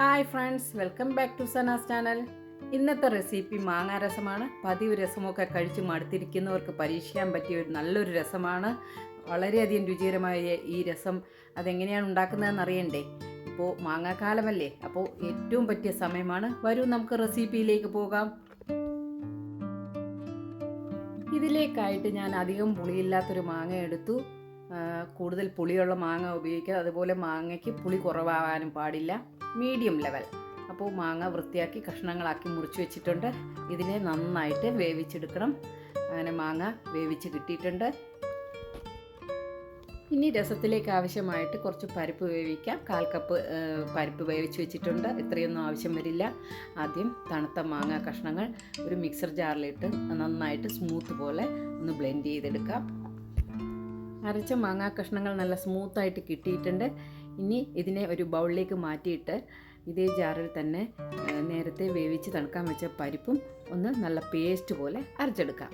Hi friends welcome back to Sana's channel ഇന്നത്തെ recipe മാങ്ങാ രസമാണ്. പതിവ് രസമൊക്കെ കഴിച്ച് മടുത്തിരിക്കുന്നവർക്ക് പരീക്ഷിക്കാൻ പറ്റിയ ഒരു നല്ലൊരു രസമാണ്. വളരെയധികം രുചികരമായ ഈ രസം അതെങ്ങനെയാണ് ഉണ്ടാക്കുന്നതെന്ന് അറിയണ്ടേ? ഇപ്പോൾ മാങ്ങാക്കാലമല്ലേ അപ്പോൾ ഏറ്റവും പറ്റിയ സമയമാണ്. വരൂ നമുക്ക് റെസിപ്പിയിലേക്ക് പോകാം. ഇതിലേക്കായിട്ട് ഞാൻ അധികം പുളിയില്ലാത്തൊരു മാങ്ങ എടുത്തു. കൂടുതൽ പുളിയുള്ള മാങ്ങ ഉപയോഗിക്കുക അതുപോലെ മാങ്ങയ്ക്ക് പുളി കുറവാകാനും പാടില്ല. Medium level. അപ്പോൾ മാങ്ങ വൃത്തിയാക്കി കഷ്ണങ്ങളാക്കി മുറിച്ച് വെച്ചിട്ടുണ്ട്. ഇതിനെ നന്നായിട്ട് വേവിച്ചെടുക്കണം. അങ്ങനെ മാങ്ങ വേവിച്ച് കിട്ടിയിട്ടുണ്ട്. ഇനി രസത്തിലേക്ക് ആവശ്യമായിട്ട് കുറച്ച് പരിപ്പ് വേവിക്കാം. കാൽ കപ്പ് പരിപ്പ് വേവിച്ച് വെച്ചിട്ടുണ്ട്. ഇത്രയൊന്നും ആവശ്യം വരില്ല. ആദ്യം തണുത്ത മാങ്ങ കഷ്ണങ്ങൾ ഒരു മിക്സർ ജാറിലിട്ട് നന്നായിട്ട് സ്മൂത്ത് പോലെ ഒന്ന് ബ്ലെൻഡ് ചെയ്തെടുക്കാം. അരച്ച മാങ്ങാ കഷ്ണങ്ങൾ നല്ല സ്മൂത്തായിട്ട് കിട്ടിയിട്ടുണ്ട്. ഇനി ഇതിനെ ഒരു ബൗളിലേക്ക് മാറ്റിയിട്ട് ഇതേ ജാറിൽ തന്നെ നേരത്തെ വേവിച്ച് തണുക്കാൻ വെച്ച പരിപ്പും ഒന്ന് നല്ല പേസ്റ്റ് പോലെ അരച്ചെടുക്കാം.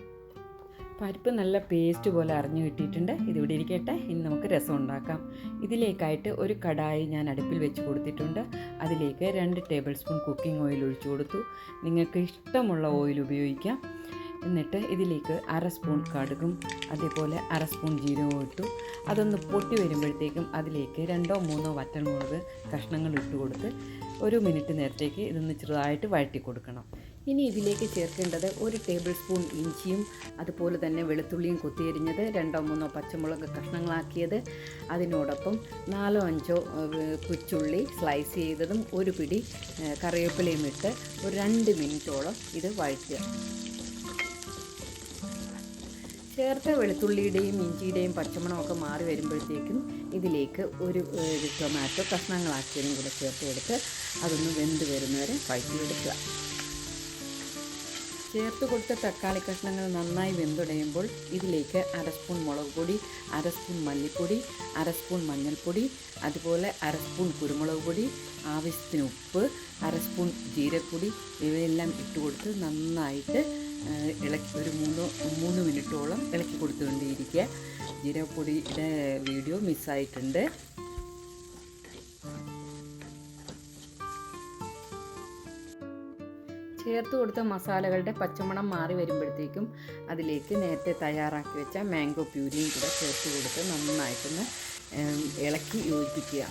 പരിപ്പ് നല്ല പേസ്റ്റ് പോലെ അരഞ്ഞു കിട്ടിയിട്ടുണ്ട്. ഇതിവിടെ ഇരിക്കട്ടെ. ഇനി നമുക്ക് രസം ഉണ്ടാക്കാം. ഇതിലേക്കായിട്ട് ഒരു കടായി ഞാൻ അടുപ്പിൽ വെച്ച് കൊടുത്തിട്ടുണ്ട്. അതിലേക്ക് രണ്ട് ടേബിൾ സ്പൂൺ കുക്കിംഗ് ഓയിൽ ഒഴിച്ചു കൊടുത്തു. നിങ്ങൾക്ക് ഇഷ്ടമുള്ള ഓയിൽ ഉപയോഗിക്കാം. എന്നിട്ട് ഇതിലേക്ക് അര സ്പൂൺ കടുകും അതേപോലെ അര സ്പൂൺ ജീരകവും ഇട്ടു. അതൊന്ന് പൊട്ടി വരുമ്പോഴത്തേക്കും അതിലേക്ക് രണ്ടോ മൂന്നോ വറ്റൽമുളക് കഷ്ണങ്ങൾ ഇട്ട് കൊടുത്ത് ഒരു മിനിറ്റ് നേരത്തേക്ക് ഇതൊന്ന് ചെറുതായിട്ട് വഴറ്റി കൊടുക്കണം. ഇനി ഇതിലേക്ക് ചേർക്കേണ്ടത് ഒരു ടേബിൾ സ്പൂൺ ഇഞ്ചിയും അതുപോലെ തന്നെ വെളുത്തുള്ളിയും കൊത്തിയരിഞ്ഞത് രണ്ടോ മൂന്നോ പച്ചമുളക് കഷ്ണങ്ങളാക്കിയത്. അതിനോടൊപ്പം നാലോ അഞ്ചോ കുച്ചുള്ളി സ്ലൈസ് ചെയ്തതും ഒരു പിടി കറിവേപ്പിലയും ഇട്ട് ഒരു രണ്ട് മിനിറ്റോളം ഇത് വഴറ്റുക. ചേർത്ത വെളുത്തുള്ളിയുടെയും ഇഞ്ചിയുടെയും പച്ചമണമൊക്കെ മാറി വരുമ്പോഴത്തേക്കും ഇതിലേക്ക് ഒരു ടൊമാറ്റോ കഷ്ണങ്ങളാക്കിയതും കൂടെ ചേർത്ത് കൊടുത്ത് അതൊന്ന് വെന്ത് വരുന്നവരെ വഴറ്റിയെടുക്കുക ചേർത്ത് കൊടുത്ത തക്കാളി കഷ്ണങ്ങൾ നന്നായി വെന്തുടയുമ്പോൾ ഇതിലേക്ക് അര സ്പൂൺ മുളക് പൊടി അര സ്പൂൺ മല്ലിപ്പൊടി അര സ്പൂൺ മഞ്ഞൾപ്പൊടി അതുപോലെ അര സ്പൂൺ കുരുമുളക് പൊടി ആവശ്യത്തിന് ഉപ്പ് അര സ്പൂൺ ജീരപ്പൊടി ഇവയെല്ലാം ഇട്ട് കൊടുത്ത് നന്നായിട്ട് ഇളക്കി ഒരു മൂന്ന് മൂന്ന് മിനിറ്റോളം ഇളക്കി കൊടുത്തുകൊണ്ടേയിരിക്കുക ജീരകപ്പൊടിയുടെ വീഡിയോ മിസ്സായിട്ടുണ്ട്. ചേർത്ത് കൊടുത്ത മസാലകളുടെ പച്ചമണം മാറി വരുമ്പോഴത്തേക്കും അതിലേക്ക് നേരത്തെ തയ്യാറാക്കി വെച്ച മാംഗോ പ്യൂരിയും കൂടെ ചേർത്ത് കൊടുത്ത് നന്നായിട്ടൊന്ന് ഇളക്കി യോജിപ്പിക്കുക.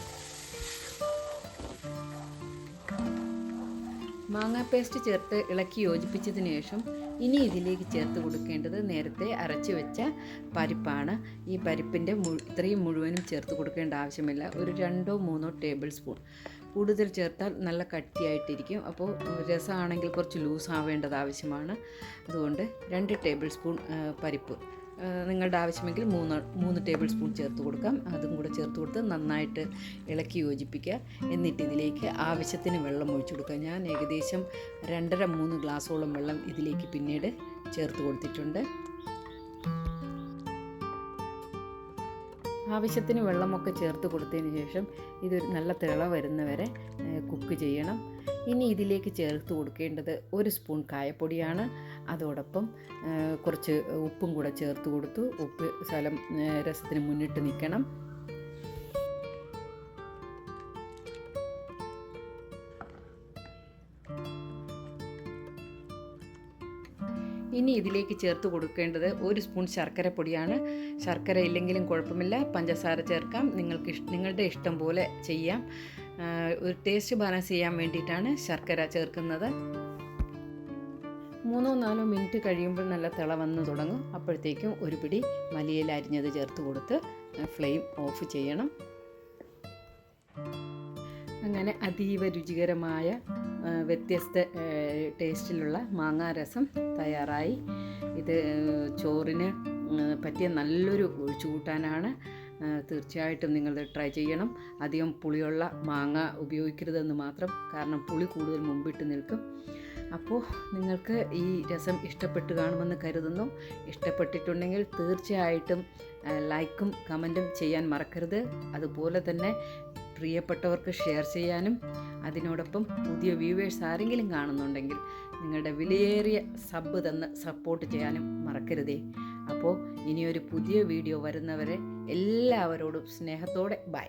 മാങ്ങ പേസ്റ്റ് ചേർത്ത് ഇളക്കി യോജിപ്പിച്ചതിന് ശേഷം ഇനി ഇതിലേക്ക് ചേർത്ത് കൊടുക്കേണ്ടത് നേരത്തെ അരച്ച് വെച്ച പരിപ്പാണ്. ഈ പരിപ്പിന്റെ മു ഇത്രയും മുഴുവനും ചേർത്ത് കൊടുക്കേണ്ട ആവശ്യമില്ല. ഒരു രണ്ടോ മൂന്നോ ടേബിൾ സ്പൂൺ. കൂടുതൽ ചേർത്താൽ നല്ല കട്ടിയായിട്ടിരിക്കും. അപ്പോൾ രസമാണെങ്കിൽ കുറച്ച് ലൂസ് ആവേണ്ടത് ആവശ്യമാണ്. അതുകൊണ്ട് രണ്ട് ടേബിൾ സ്പൂൺ പരിപ്പ്. നിങ്ങളുടെ ആവശ്യമെങ്കിൽ മൂന്ന് മൂന്ന് ടേബിൾ സ്പൂൺ ചേർത്ത് കൊടുക്കാം. അതും കൂടെ ചേർത്ത് കൊടുത്ത് നന്നായിട്ട് ഇളക്കി യോജിപ്പിക്കുക. എന്നിട്ട് ഇതിലേക്ക് ആവശ്യത്തിന് വെള്ളം ഒഴിച്ചു കൊടുക്കുക. ഞാൻ ഏകദേശം രണ്ടര മൂന്ന് ഗ്ലാസ്സോളം വെള്ളം ഇതിലേക്ക് പിന്നീട് ചേർത്ത് കൊടുത്തിട്ടുണ്ട്. ആവശ്യത്തിന് വെള്ളമൊക്കെ ചേർത്ത് കൊടുത്തതിന് ശേഷം ഇത് നല്ല തിള വരുന്നവരെ കുക്ക് ചെയ്യണം. ഇനി ഇതിലേക്ക് ചേർത്ത് കൊടുക്കേണ്ടത് ഒരു സ്പൂൺ കായപ്പൊടിയാണ്. അതോടൊപ്പം കുറച്ച് ഉപ്പും കൂടെ ചേർത്ത് കൊടുത്തു. ഉപ്പ് സ്ഥലം രസത്തിന് മുന്നിട്ട് നിൽക്കണം. ഇനി ഇതിലേക്ക് ചേർത്ത് കൊടുക്കേണ്ടത് ഒരു സ്പൂൺ ശർക്കര പൊടിയാണ്. ശർക്കര ഇല്ലെങ്കിലും കുഴപ്പമില്ല. പഞ്ചസാര ചേർക്കാം. നിങ്ങൾക്ക് നിങ്ങളുടെ ഇഷ്ടം പോലെ ചെയ്യാം. ഒരു ടേസ്റ്റ് ബാലൻസ് ചെയ്യാൻ വേണ്ടിയിട്ടാണ് ശർക്കര ചേർക്കുന്നത്. മൂന്നോ നാലോ മിനിറ്റ് കഴിയുമ്പോൾ നല്ല തിള വന്ന് തുടങ്ങും. അപ്പോഴത്തേക്കും ഒരു പിടി മലിയിൽ അരിഞ്ഞത് ചേർത്ത് കൊടുത്ത് ഫ്ലെയിം ഓഫ് ചെയ്യണം. അങ്ങനെ അതീവ രുചികരമായ വ്യത്യസ്ത ടേസ്റ്റിലുള്ള മാങ്ങാ രസം തയ്യാറായി. ഇത് ചോറിന് പറ്റിയ നല്ലൊരു ചൂട്ടാനാണ് തീർച്ചയായിട്ടും നിങ്ങൾ ട്രൈ ചെയ്യണം. അധികം പുളിയുള്ള മാങ്ങ ഉപയോഗിക്കരുതെന്ന് മാത്രം കാരണം പുളി കൂടുതൽ മുമ്പിട്ട് നിൽക്കും. അപ്പോൾ നിങ്ങൾക്ക് ഈ രസം ഇഷ്ടപ്പെട്ട് കാണുമെന്ന് കരുതുന്നു. ഇഷ്ടപ്പെട്ടിട്ടുണ്ടെങ്കിൽ തീർച്ചയായിട്ടും ലൈക്കും കമന്റും ചെയ്യാൻ മറക്കരുത്. അതുപോലെ തന്നെ പ്രിയപ്പെട്ടവർക്ക് ഷെയർ ചെയ്യാനും അതിനോടൊപ്പം പുതിയ വ്യൂവേഴ്സ് ആരെങ്കിലും കാണുന്നുണ്ടെങ്കിൽ നിങ്ങളുടെ വിലയേറിയ സബ് തന്ന് സപ്പോർട്ട് ചെയ്യാനും മറക്കരുതേ. അപ്പോൾ ഇനിയൊരു പുതിയ വീഡിയോ വരുന്നവരെ എല്ലാവരോടും സ്നേഹത്തോടെ ബൈ.